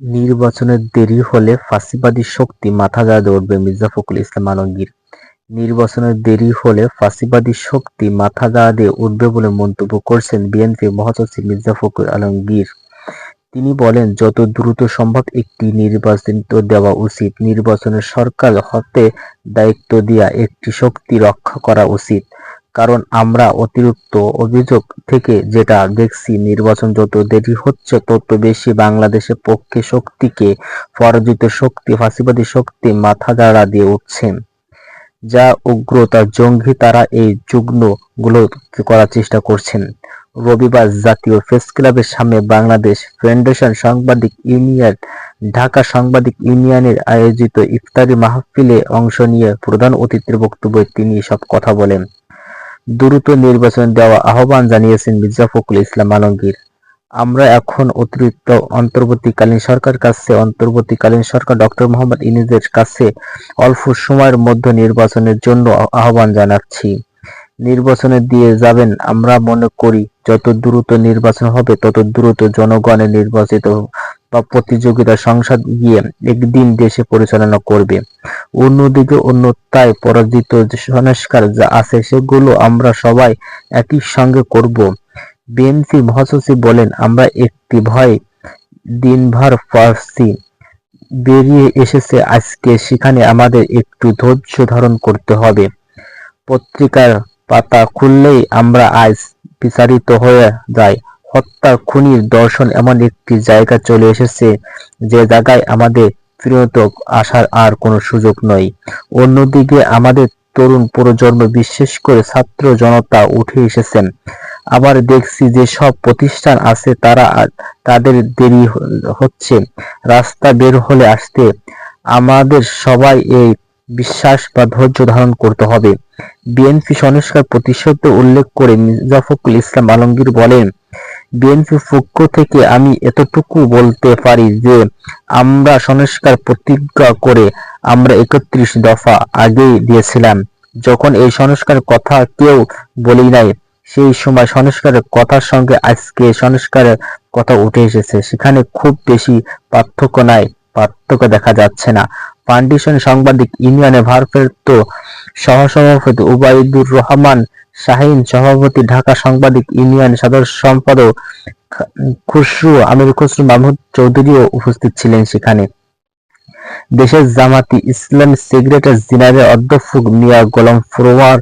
নির্বাচনের দেরি হলে ফাঁসিবাদী শক্তি মাথা মাথাচাড়া উঠবে মির্জা ফখরুল ইসলাম আলমগীর। নির্বাচনের দেরি হলে ফাঁসিবাদী শক্তি মাথা মাথাচাড়া দিয়ে উঠবে বলে মন্তব্য করছেন বিএনপি মহাসচিব মির্জা ফখরুল আলমগীর। তিনি বলেন, যত দ্রুত সম্ভব একটি নির্বাচন দেওয়া উচিত। নির্বাচনের সরকার হতে দায়িত্ব দিয়া একটি শক্তি রক্ষা করা উচিত। কারণ আমরা অতিরিক্ত অভিযোগ থেকে যেটা দেখছি, নির্বাচন যত দেরি হচ্ছে, তত বেশি বাংলাদেশের পক্ষে শক্তিকে, পরাজিত শক্তি, ফাঁসিবাদী শক্তি মাথাচাড়া দিয়ে উঠছেন। যা উগ্রতা জঙ্গি তারা এই যুগ্নগুলো করার চেষ্টা করছেন। রবিবার জাতীয় প্রেসক্লাবের সামনে বাংলাদেশ ফেডারেশন সাংবাদিক ইউনিয়ন, ঢাকা সাংবাদিক ইউনিয়নের আয়োজিত ইফতারি মাহফিলে অংশ নিয়ে প্রধান অতিথির বক্তব্যে তিনি সব কথা বলেন। দ্রুত নির্বাচন দেওয়া আহ্বান জানিয়েছেন মির্জা ফখরুল ইসলাম আলমগীর। আমরা এখন অতিরিক্ত অন্তর্বর্তীকালীন সরকার কাছে, অন্তর্বর্তীকালীন সরকার ডক্টর মোহাম্মদ ইউনূসের কাছে অল্প সময়ের মধ্যে নির্বাচনের জন্য আহ্বান জানাচ্ছি। নির্বাচনে দিয়ে যাবেন, আমরা মনে করি যত দ্রুত নির্বাচন হবে, তত দ্রুত জনগণের নির্বাচিত বা প্রতিযোগিতা সংসদ গিয়ে একদিন দেশে পরিচালনা করবে। অন্যদিকে অন্যতায় পরাজিত সংস্কার যা আছে, সেগুলো আমরা সবাই একই সঙ্গে করব। বিএনপি মহাসচিব বলেন, আমরা একটি ভয়, দিনভর ফার্সি বেরিয়ে এসেছে আজকে। সেখানে আমাদের একটু ধৈর্য ধারণ করতে হবে। পত্রিকার পাতা খুললেই আমরা আজ বিচারিত হয়ে যাই। হত্যা খুনির দর্শন এমন একটি জায়গা চলে এসেছে যে জায়গায় আমাদের ফিরত আসার আর কোনো সুযোগ নয়। অন্যদিকে আমাদের তরুণ প্রজন্ম, বিশেষ করে ছাত্র জনতা উঠে এসেছেন। আবার দেখছি যে সব প্রতিষ্ঠান আছে, তারা তাদের দেরি হচ্ছে। রাস্তা বের হলে আসতে আমাদের সবাই এই বিশ্বাস বা ধৈর্য ধারণ করতে হবে। বিএনপি সংস্কার প্রতিশব্দ উল্লেখ করে মির্জা ইসলাম আলমগীর বলেন বিএনপি পক্ষ থেকে আমি এতটুকু বলতে পারি যে, আমরা সংস্কার প্রতিজ্ঞা করে আমরা একত্রিশ দফা আগেই দিয়েছিলাম। যখন এই সংস্কার কথা কেউ বলি নাই, সেই সময় সংস্কারের কথার সঙ্গে আজকে সংস্কারের কথা উঠে এসেছে। সেখানে খুব বেশি পার্থক্য নাই, পার্থক্য দেখা যাচ্ছে না। ফাউন্ডেশন সাংবাদিক ইউনিয়নে ভারপ্রাপ্ত সহসভাপতি উবাইদুর রহমান শাহিন, সভাপতি ঢাকা সাংবাদিক ইউনিয়ন সাধারণ সম্পাদক খুসরু আমির খুসরু মাহমুদ চৌধুরীও উপস্থিত ছিলেন সেখানে। দেশের জামাতি ইসলাম সেক্রেটারি জেনারেল অধ্যক্ষ মিয়া গোলাম ফরোয়ার